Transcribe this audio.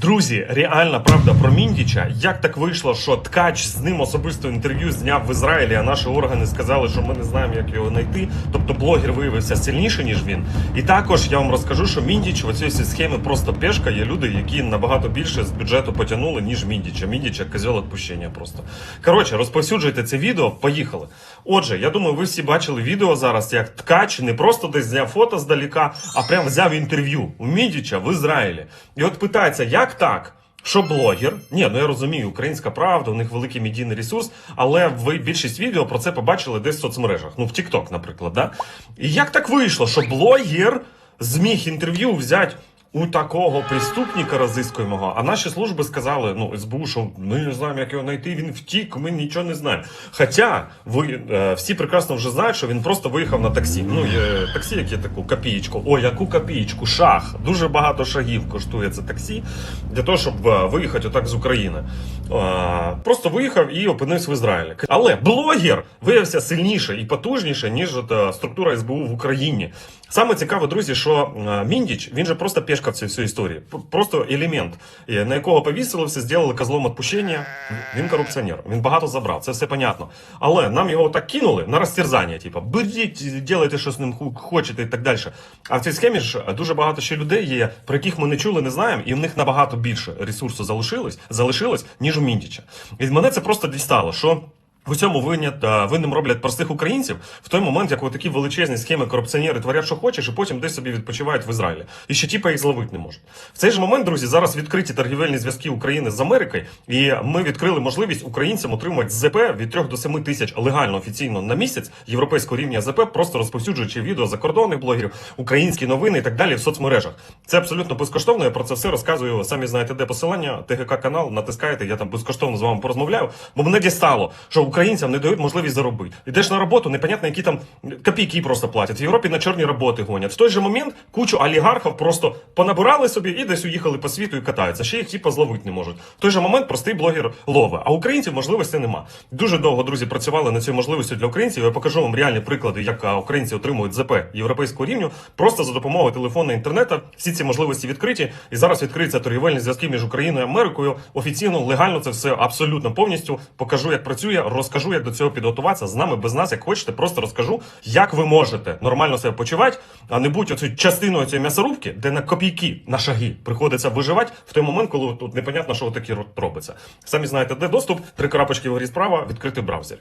Друзі, реальна правда про Міндіча. Як так вийшло, що ткач з ним особисто інтерв'ю зняв в Ізраїлі, а наші органи сказали, що ми не знаємо, як його знайти. Тобто блогер виявився сильніше, ніж він. І також я вам розкажу, що Міндіч в всій схемі просто пешка. Є люди, які набагато більше з бюджету потягнули, ніж Міндіча. Міндіча козьол відпущення просто. Коротше, розповсюджуйте це відео. Поїхали. Отже, я думаю, ви всі бачили відео зараз, як ткач не просто десь зняв фото здаліка, а прям взяв інтерв'ю у Міндіча в Ізраїлі. І от питається, як так? Що блогер? Ні, ну я розумію, українська правда, у них великий медійний ресурс, але ви більшість відео про це побачили десь в соцмережах. Ну, в TikTok, наприклад, да? І як так вийшло, що блогер зміг інтерв'ю взяти у такого преступника розискуємого, а наші служби сказали, ну, СБУ, що ми не знаємо, як його знайти, він втік, ми нічого не знаємо. Хоча ви е, всі прекрасно вже знають, що він просто виїхав на таксі. Ну, є таксі, яке таку копієчку. О, яку копієчку, шах. Дуже багато шагів коштує це таксі для того, щоб е, виїхати отак з України. Е, Просто виїхав і опинився в Ізраїлі. Але блогер виявився сильніше і потужніше, ніж от, е, структура СБУ в Україні. Саме цікаве, друзі, що е, Міндіч, він же просто пешка в цій всій історії. Просто елемент, на якого повісили все, зробили козлом відпущення. Він корупціонер, він багато забрав, це все понятно. Але нам його так кинули на розтерзання, типу, беріть, ділайте, що з ним хочете і так далі. А в цій схемі ж дуже багато ще людей є, про яких ми не чули, не знаємо, і в них набагато більше ресурсу залишилось, залишилось, ніж у Міндіча. І мене це просто дістало, що. В усьому винят, винним роблять простих українців в той момент, як такі величезні схеми корупціонери творять, що хочеш, і потім десь собі відпочивають в Ізраїлі. І ще тіпа їх зловити не можуть. В цей же момент, друзі, зараз відкриті торгівельні зв'язки України з Америкою, і ми відкрили можливість українцям отримувати ЗП від 3 до 7 тисяч легально офіційно на місяць європейського рівня ЗП, просто розповсюджуючи відео закордонних блогерів, українські новини і так далі в соцмережах. Це абсолютно безкоштовно. Я про це все розказую. Самі знаєте, де посилання, ТГК канал, натискаєте, я там безкоштовно з вами порозмовляю. Бо мене дістало, що українцям не дають можливість заробити. Йдеш на роботу, непонятно, які там копійки просто платять. В Європі на чорні роботи гонять. В той же момент кучу олігархів просто понабирали собі і десь уїхали по світу і катаються. Ще їх типу зловити не можуть. В той же момент простий блогер лове. А українців можливості нема. Дуже довго друзі працювали над цією можливістю для українців. Я покажу вам реальні приклади, як українці отримують ЗП європейського рівню, просто за допомогою телефону інтернету. Всі ці можливості відкриті. І зараз відкриються торгівельні зв'язки між Україною і Америкою. Офіційно, легально це все абсолютно повністю. Покажу, як працює, розкажу, як до цього підготуватися. З нами без нас, як хочете, просто розкажу, як ви можете нормально себе почувати, а не будь оцю частиною цієї м'ясорубки, де на копійки, на шаги приходиться виживати в той момент, коли тут непонятно, що таке робиться. Самі знаєте, де доступ, три крапочки вгорі справа, відкритий браузер.